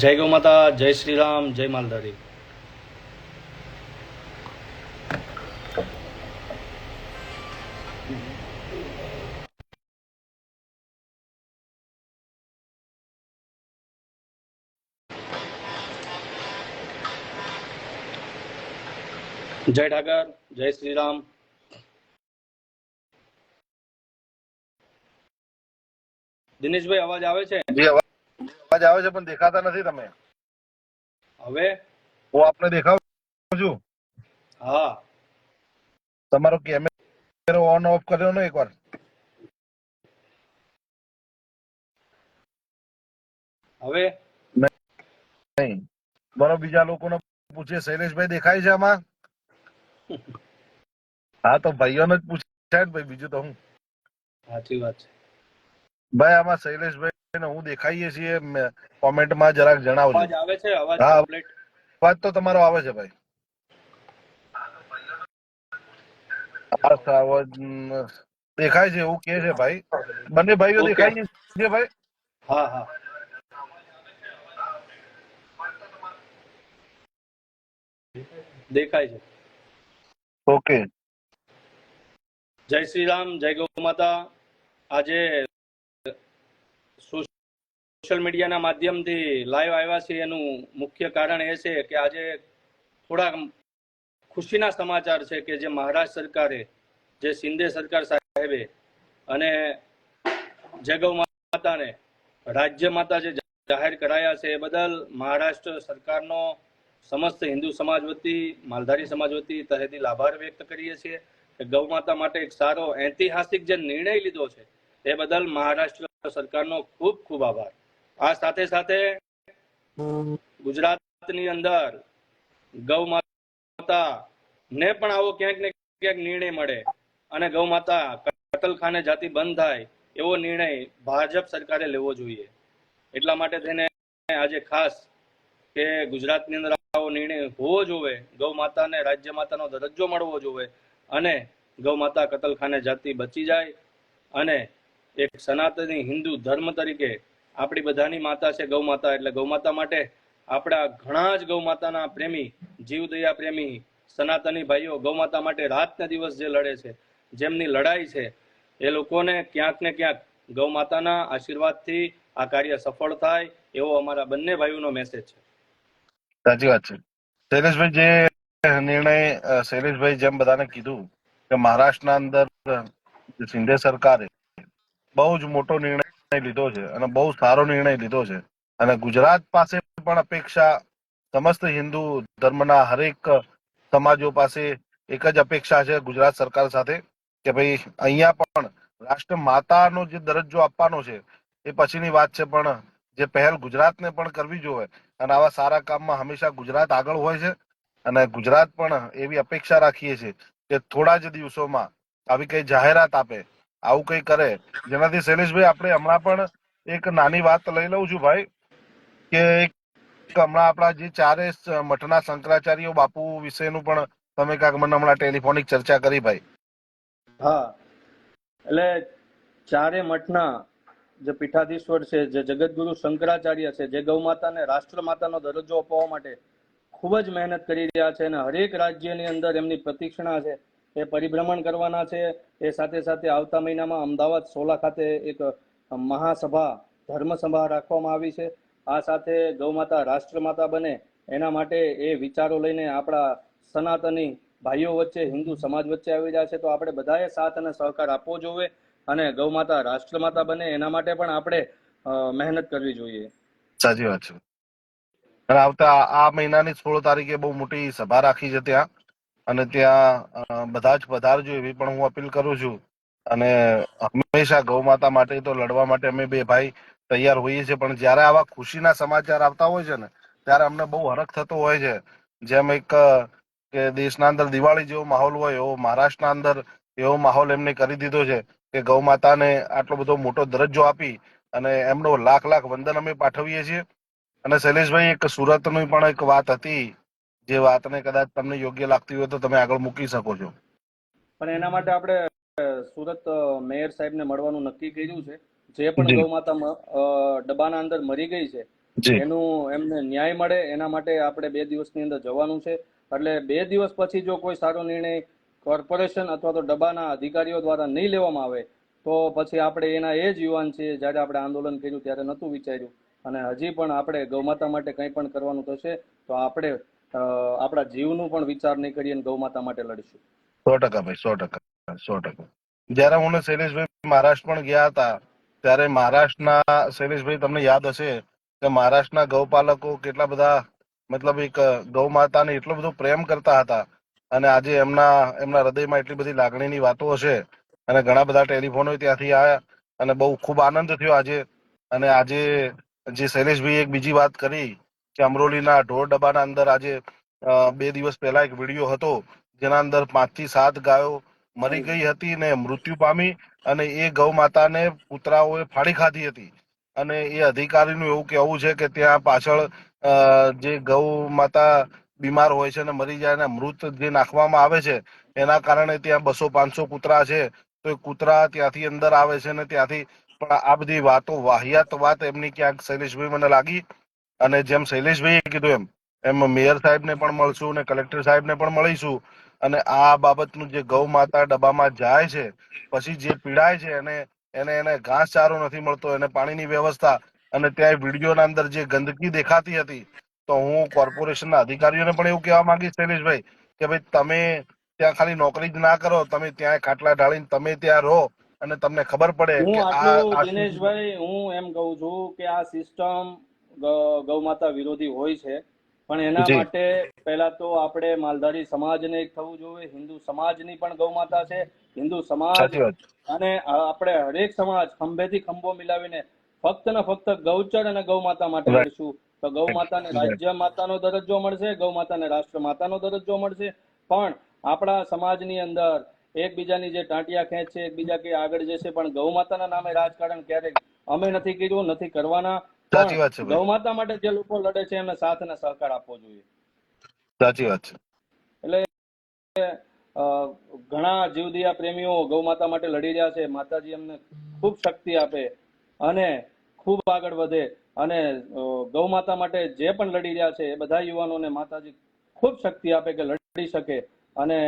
જય ગૌ માતા, જય શ્રી રામ જય માલધારી. જય ઠાકર, જય શ્રી રામ દિનેશભાઈ, અવાજ આવે છે? અવાજ આવે છે પણ દેખાતા નથી તમે. હવે? હું આપને દેખાવું છું. હા. તમારો કેમેરો ઓન ઓફ કર્યો ને એકવાર. હવે? નહીં. બરો બીજા લોકોને પૂછે શૈલેષભાઈ દેખાય છે આમાં? હા તો ભાઈઓને જ પૂછે ભાઈ બીજું તો હું. સાચી વાત છે. ભાઈ આમાં શૈલેષભાઈ હું દેખાઈએ છીએ કોમેન્ટમાં જરાક જણાવજો. અવાજ આવે છે? અવાજ કમ્પ્લીટ અવાજ તો તમારો આવે છે ભાઈ. અવાજ દેખાય છે એવું કે છે ભાઈ. બંને ભાઈઓ. દેખાય છે? ભાઈ? હા હા. દેખાય છે. ઓકે જય શ્રી રામ જય ગૌ માતા. આજે સોશિયલ મીડિયાના માધ્યમથી લાઈવ આવ્યા છે. એનું મુખ્ય કારણ એ છે કે આજે થોડા ખુશીના સમાચાર છે કે જે મહારાષ્ટ્ર સરકારે, જે શિંદે સરકાર સાહેબે અને જગવ માતાને રાજ્ય માતા જે જાહેર કરાયા છે એ બદલ મહારાષ્ટ્ર સરકારનો સમસ્ત હિન્દુ સમાજ વતી, માલધારી સમાજ વતી તહેદિલ આભાર વ્યક્ત કરીએ છીએ કે ગૌ માતા માટે એક સારો ઐતિહાસિક જે નિર્ણય લીધો છે એ બદલ મહારાષ્ટ્ર સરકારનો ખૂબ ખૂબ આભાર. આ સાથે સાથે ગુજરાતની અંદર ગૌ માતા ને પણ આવો ક્યાંક ને ક્યાંક નિર્ણય મળે અને ગૌ માતા કતલખાને જાતિ બંધ થાય એવો નિર્ણય ભાજપ સરકારે લેવો જોઈએ. એટલા માટે થઈને આજે ખાસ કે ગુજરાતની અંદર આવો નિર્ણય હોવો જોવે, ગૌ માતાને રાજ્ય માતાનો દરજ્જો મળવો જોવે અને ગૌ માતા કતલખાને જાતિ બચી જાય અને એક સનાતની હિન્દુ ધર્મ તરીકે આપણી બધાની માતા છે ગૌ માતા એટલે ગૌ માતા માટે આપણા ઘણા જ ગૌ માતાના પ્રેમી, જીવદયા પ્રેમી સનાતની ભાઈઓ ગૌ માતા માટે રાતના દિવસ જે લડે છે, જેમની લડાઈ છે, એ લોકોને ક્યાંક ને ક્યાંક ગૌ માતાના આશીર્વાદથી આ કાર્ય સફળ થાય એવો અમારા બંને ભાઈઓનો મેસેજ છે. સાચી વાત છે. શૈલેષભાઈ, જે નિર્ણય શૈલેષભાઈ જેમ બધાને કીધું કે મહારાષ્ટ્રના અંદર શિંદે સરકારે બહુ જ મોટો નિર્ણય લીધો છે અને બહુ સારો નિર્ણય લીધો છે. અને ગુજરાત પાસે પણ અપેક્ષા સમસ્ત હિન્દુ ધર્મના હરેક સમાજો પાસે એક જ અપેક્ષા છે ગુજરાત સરકાર સાથે કે ભાઈ અહીંયા પણ રાષ્ટ્ર માતાનો જે દરજ્જો આપવાનો છે એ પછીની વાત છે પણ જે પહેલ ગુજરાતને પણ કરવી જોઈએ અને આવા સારા કામમાં હંમેશા ગુજરાત આગળ હોય છે અને ગુજરાત પણ એવી અપેક્ષા રાખીએ છીએ કે થોડા જ દિવસોમાં આવી કઈ જાહેરાત આપે આવું કઈ કરે? જેનાથી શૈલેષભાઈ, આપણે હમણાં પણ એક નાની વાત લઈ લઉં છું ભાઈ, કે હમણાં આપણા જે ચારે મઠના શંકરાચાર્ય બાપુ વિશેનું પણ તમે કાંઈક મને હમણાં ટેલિફોનિક ચર્ચા કરી ભાઈ. હા. એટલે ચારે મઠના જે પીઠાધીશ્વર છે, જે જગતગુરુ શંકરાચાર્ય છે, જે ગૌ માતાને રાષ્ટ્ર માતાનો દરજ્જો અપાવવા માટે ખૂબ જ મહેનત કરી રહ્યા છે અને હરેક રાજ્યની અંદર એમની પ્રતિક્ષણા છે. એ પરિભ્રમણ કરવાના છે. એ સાથે સાથે આવતા મહિનામાં અમદાવાદ સોલા ખાતે એક મહાસભા, ધર્મસભા રાખવામાં આવી છે. આ સાથે ગૌમાતા, રાષ્ટ્રમાતા રાષ્ટ્ર માતા બને. એના માટે એ વિચારો લઈને આપણા સનાતની ભાઈઓ વચ્ચે, હિન્દુ સમાજ વચ્ચે આવી રહ્યા છે. તો આપણે બધાએ સાથ અને સહકાર આપવો જોઈએ અને ગૌમાતા, રાષ્ટ્રમાતા રાષ્ટ્ર માતા બને. એના માટે પણ આપણે મહેનત કરવી જોઈએ. સાચી વાત છે. આવતા આ મહિનાની સોળ તારીખે બહુ મોટી સભા રાખી છે ત્યાં. અને ત્યાં બધા જ પધારજો એવી પણ હું અપીલ કરું છું. અને હંમેશા ગૌ માતા માટે તો લડવા માટે અમે બે ભાઈ તૈયાર હોઈએ છીએ, પણ જ્યારે આવા ખુશીના સમાચાર આવતા હોય છે ને, ત્યારે અમને બહુ હરખ થતો હોય છે. જેમ એક, કે દેશના અંદર દિવાળી જેવો માહોલ હોય, એવો મહારાષ્ટ્રના અંદર એવો માહોલ એમને કરી દીધો છે, કે ગૌ માતાને આટલો બધો મોટો દરજ્જો આપી અને એમનો લાખ લાખ વંદન અમે પાઠવીએ છીએ. અને શૈલેષભાઈ, એક સુરતની પણ એક વાત હતી જે વાતને કદાચ તમને યોગ્ય લાગતી હોય તો તમે આગળ મૂકી શકો છો. પણ એના માટે આપણે સુરત મેયર સાહેબને મળવાનું નક્કી કર્યું છે. જે પણ ગૌ માતા ડબ્બાના અંદર મરી ગઈ છે એનું એમને ન્યાય મળે એના માટે આપણે બે દિવસની અંદર જવાનું છે. એટલે બે દિવસ પછી જો કોઈ સારો નિર્ણય કોર્પોરેશન અથવા તો ડબ્બાના અધિકારીઓ દ્વારા નહીં લેવામાં આવે તો પછી આપણે એના એ જ યુવાન છીએ જ્યારે આપણે આંદોલન કર્યું ત્યારે નહોતું વિચાર્યું. અને હજી પણ આપણે ગૌમાતા માટે કંઈ પણ કરવાનું થશે તો આપણે આપણા જીવનું પણ વિચાર નહીં કરીએ અને ગૌમાતા માટે લડીશું. સો ટકા ભાઈ, સો ટકા. સો ટકા. જયારે હું શૈલેષભાઈ મહારાષ્ટ્ર પણ ગયા હતા, ત્યારે મહારાષ્ટ્રના શૈલેષભાઈ તમને યાદ હશે કે મહારાષ્ટ્રના ગૌપાલકો કેટલા બધા, મતલબ એક ગૌ માતાને એટલો બધો પ્રેમ કરતા હતા અને આજે એમના એમના હૃદયમાં એટલી બધી લાગણીની વાતો હશે અને ઘણા બધા ટેલિફોનો ત્યાંથી આવ્યા અને બહુ ખૂબ આનંદ થયો આજે. અને આજે જે શૈલેષભાઈ એક બીજી વાત કરી કે અમરોલીના ઢોર ડબ્બાના અંદર આજે બે દિવસ પહેલા એક વીડિયો હતો જેના અંદર પાંચથી સાત ગાયો મરી ગઈ હતી ને મૃત્યુ પામી અને એ ગૌ માતાને કૂતરાઓએ ફાડી ખાધી હતી. અને એ અધિકારીનું એવું કહેવું છે કે ત્યાં પાછળ જે ગૌ માતા બીમાર હોય છે અને મરી જાય અને મૃત જે નાખવામાં આવે છે એના કારણે ત્યાં બસો પાંચસો કૂતરા છે. તો એ કૂતરા ત્યાંથી અંદર આવે છે ને ત્યાંથી પણ આ બધી વાતો વાહિયાત વાત એમની ક્યાંક શૈલેષભાઈ મને લાગી. અને જેમ શૈલેષભાઈએ કીધું એમ એમ મેયર સાહેબને પણ મળશું અને કલેક્ટર સાહેબને પણ મળીશું. અને આ બાબતનું જે ગૌ માતા ડબ્બામાં જાય છે પછી જે પીડાય છે એને એને એને ઘાસચારો નથી મળતો એને પાણીની વ્યવસ્થા અને ત્યાં વિડીયોના અંદર જે ગંદકી દેખાતી હતી તો હું કોર્પોરેશનના અધિકારીઓને પણ એવું કહેવા માંગીશ શૈલેષભાઈ કે ભાઈ તમે ત્યાં ખાલી નોકરી જ ના કરો તમે ત્યાં ખાટલા ઢાળીને તમે ત્યાં રહો અને તમને ખબર પડે કે આ દિનેશભાઈ હું એમ કહું છું કે આ સિસ્ટમ ગૌમાતા વિરોધી હોય છે. પણ એના માટે પહેલા તો આપણે માલધારી સમાજને એક થવું જોઈએ. હિન્દુ સમાજની પણ ગૌમાતા છે. હિન્દુ સમાજ અને આપણે હરેક સમાજ ખંભેથી ખંભો મિલાવીને ફક્ત ને ફક્ત ગૌચર અને ગૌ માતા માટે લડશું. તો ગૌ માતાને રાજ્ય માતાનો દરજ્જો મળશે ગૌ માતાને રાષ્ટ્ર માતાનો દરજ્જો મળશે. પણ આપણા સમાજની અંદર એકબીજાની જે ટાંટિયા ખેંચ છે એકબીજા કે આગળ જશે પણ ગૌ માતાના નામે રાજકારણ ક્યારેક અમે નથી કર્યું નથી કરવાના. સાચી વાત છે ગૌ માતા માટે જે લોકો લડે છે એમને સાથ અને સહકાર આપવો જોઈએ. સાચી વાત છે. એટલે ઘણા જીવદિયા પ્રેમીઓ ગૌ માતા માટે લડી રહ્યા છે. માતાજી એમને ખૂબ શક્તિ આપે અને ખૂબ આગળ વધે અને ગૌ માતા માટે જે પણ લડી રહ્યા છે એ બધા યુવાનોને માતાજી ખૂબ શક્તિ આપે કે લડી શકે અને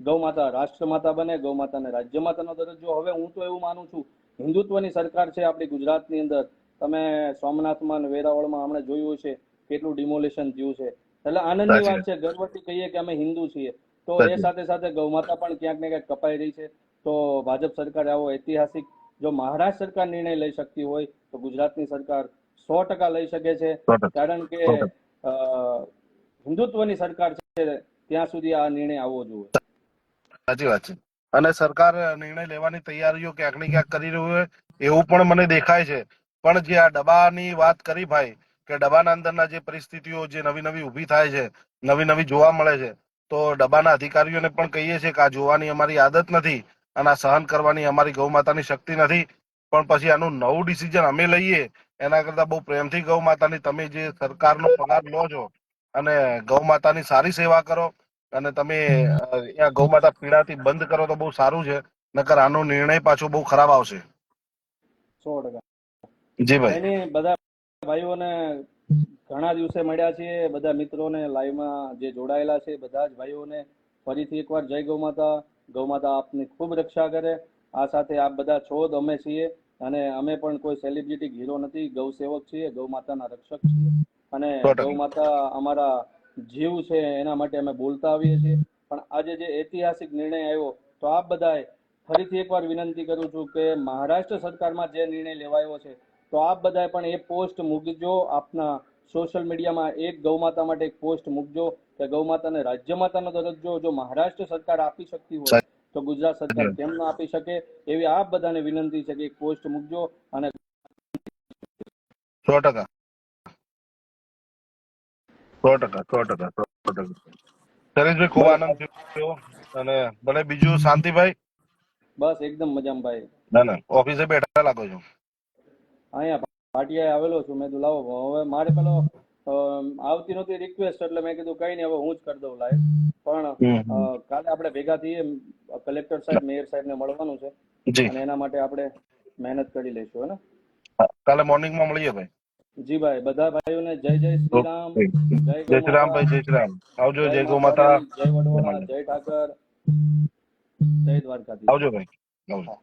ગૌ માતા રાષ્ટ્ર માતા બને ગૌ માતાને રાજ્ય માતાનો દરજ્જો. હવે હું તો એવું માનું છું હિન્દુત્વની સરકાર છે આપણી ગુજરાતની અંદર. તમે સોમનાથમાં વેરાવળમાં હમણાં જોયું છે કેટલું ડિમોલેશન થયું છે. એટલે આનંદની વાત છે ગર્વથી કહીએ કે અમે હિન્દુ છીએ. તો એ સાથે સાથે ગૌમાતા પણ ક્યાંક ને ક્યાંક કપાઈ રહી છે. તો ભાજપ સરકાર આવો ઐતિહાસિક જો મહારાષ્ટ્ર સરકાર નિર્ણય લઈ શકતી હોય તો ગુજરાતની સરકાર સો ટકા લઈ શકે છે. કારણ કે હિન્દુત્વની સરકાર છે ત્યાં સુધી આ નિર્ણય આવવો જોઈએ. સાચી વાત છે. અને સરકાર નિર્ણય લેવાની તૈયારીઓ ક્યાંક ને ક્યાંક કરી રહ્યું હોય એવું પણ મને દેખાય છે. પણ જે આ ડબ્બાની વાત કરી ભાઈ, કે ડબ્બાના અંદરના જે પરિસ્થિતિઓ જે નવી નવી ઊભી થાય છે, નવી નવી જોવા મળે છે, તો ડબ્બાના અધિકારીઓને પણ કહીએ છીએ કે આ જોવાની અમારી આદત નથી અને આ સહન કરવાની અમારી ગૌ માતાની શક્તિ નથી. પણ પછી આનું નવું ડિસિઝન અમે લઈએ, એના કરતા બહુ પ્રેમથી ગૌ માતાની તમે જે સરકારનો પગાર લો છો અને ગૌ માતાની સારી સેવા કરો અને તમે ગૌ માતા પીડાથી બંધ કરો તો બહુ સારું છે, નકર આનો નિર્ણય પાછો બહુ ખરાબ આવશે. સો ટકા. જી ભાઈ. એની બધા ભાઈઓને ઘણા દિવસે મળ્યા છીએ બધા મિત્રોને લાઈવમાં જે જોડાયેલા છે બધા જ ભાઈઓને ફરીથી એકવાર જય ગૌ માતા ગૌ માતા આપની ખૂબ રક્ષા કરે. આ સાથે આપ બધા છો જ અમે છીએ અને અમે પણ કોઈ સેલિબ્રિટી હીરો નથી ગૌ સેવક છીએ ગૌ માતાના રક્ષક છીએ. અને ગૌ માતા અમારા જીવ છે એના માટે અમે બોલતા આવીએ છીએ. પણ આજે જે ઐતિહાસિક નિર્ણય આવ્યો તો આપ બધાએ ફરીથી એકવાર વિનંતી કરું છું કે મહારાષ્ટ્ર સરકારમાં જે નિર્ણય લેવાયો છે તો આપ બધાએ પણ એ પોસ્ટ મૂકજો આપના સોશિયલ મીડિયામાં એક ગૌમાતા માટે એક પોસ્ટ મૂકજો કે ગૌમાતાને રાજ્ય માતાનો દરજ્જો જો મહારાષ્ટ્ર સરકાર આપી શકતી હોય તો ગુજરાત સરકાર કેમ ના આપી શકે એવી આપ બધાને વિનંતી છે કે એક પોસ્ટ મૂકજો અને સો ટકા. સો ટકા સો ટકા સો ટકા. શૈલેષભાઈ ખૂબ આનંદ થયો. અને ભલે બીજું શાંતિભાઈ? બસ એકદમ મજામાં ભાઈ. ના ના ઓફિસે બેઠા લાગો છો. અહીંયા પાટિયા આવેલો છું. મેં કીધું લાવો હવે મારે પેલો આવતી નહોતી રિક્વેસ્ટ એટલે મેં કીધું કઈ નહીં હવે હું જ કરી દઉં લાઈવ પણ કાલે આપણે ભેગા થઈએ કલેક્ટર સાહેબ મેયર સાહેબને મળવાનું છે. અને એના માટે આપણે મહેનત કરી લઈશું હે ને કાલે મોર્નિંગમાં મળીએ ભાઈ. જી ભાઈ બધા ભાઈઓને જય જય શ્રી રામ. જય જય શ્રી રામ ભાઈ જય શ્રી રામ. આવજો જય ગો માતા જય વડવાળા જય ઠાકર. જય દ્વારકાધીશ. આવજો ભાઈ. આવજો.